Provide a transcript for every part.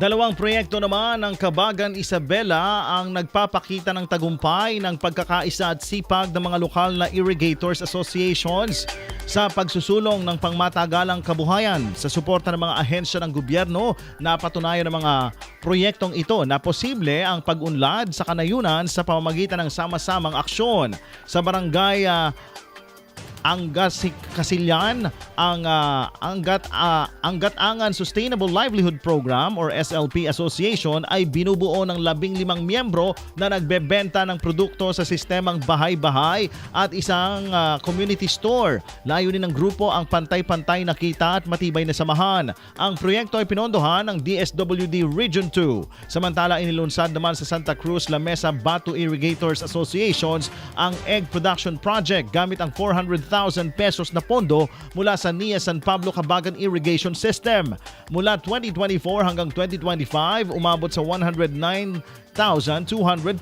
Dalawang proyekto naman ng Kabagan Isabela ang nagpapakita ng tagumpay ng pagkakaisa at sipag ng mga lokal na irrigators associations sa pagsusulong ng pangmatagalang kabuhayan. Sa suporta ng mga ahensya ng gobyerno na patunayan ng mga proyektong ito na posible ang pag-unlad sa kanayunan sa pamamagitan ng sama-samang aksyon. Sa barangay ah, Angat Kasilyan ang ah, Angat ah, Angat Angan Sustainable Livelihood Program or SLP Association ay binubuo ng labing limang miyembro na nagbebenta ng produkto sa sistemang bahay-bahay at isang ah, community store. Layunin ng grupo ang pantay-pantay na kita at matibay na samahan. Ang proyekto ay pinondohan ng DSWD Region 2. Samantala inilunsad naman sa Santa Cruz La Mesa Batu Irrigators Associations ang Egg Production Project gamit ang 400,000 pesos na pondo mula sa NIA San Pablo Cabagan Irrigation System. Mula 2024 hanggang 2025, umabot sa 109,200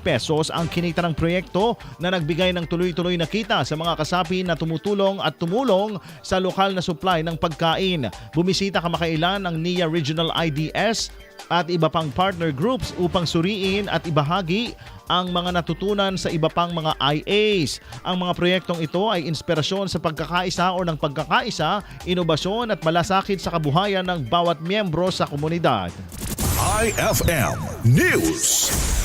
pesos ang kinita ng proyekto na nagbigay ng tuloy-tuloy na kita sa mga kasapi na tumutulong at tumulong sa lokal na supply ng pagkain. Bumisita kamakailan ang NIA Regional IDS at iba pang partner groups upang suriin at ibahagi ang mga natutunan sa iba pang mga IAs. Ang mga proyektong ito ay inspirasyon sa pagkakaisa o ng pagkakaisa, inobasyon at malasakit sa kabuhayan ng bawat miyembro sa komunidad. IFM News.